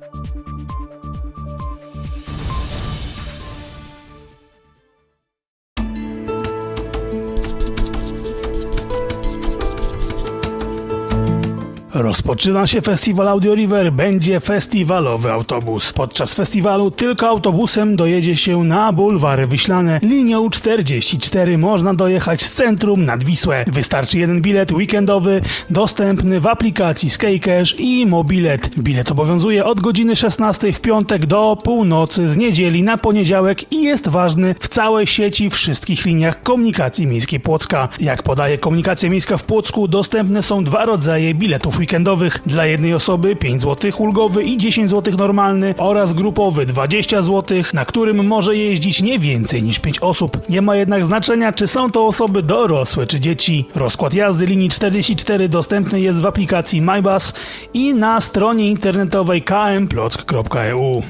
Thank you. Rozpoczyna się festiwal Audio River, będzie festiwalowy autobus. Podczas festiwalu tylko autobusem dojedzie się na bulwary Wyślane. Linią 44 można dojechać z centrum nad Wisłę. Wystarczy jeden bilet weekendowy, dostępny w aplikacji Skycash i Mobilet. Bilet obowiązuje od godziny 16 w piątek do północy z niedzieli na poniedziałek i jest ważny w całej sieci wszystkich liniach komunikacji miejskiej Płocka. Jak podaje komunikacja miejska w Płocku, dostępne są dwa rodzaje biletów weekendowych. Dla jednej osoby 5 zł ulgowy i 10 zł normalny oraz grupowy 20 zł, na którym może jeździć nie więcej niż 5 osób. Nie ma jednak znaczenia, czy są to osoby dorosłe czy dzieci. Rozkład jazdy linii 44 dostępny jest w aplikacji MyBus i na stronie internetowej kmplock.eu.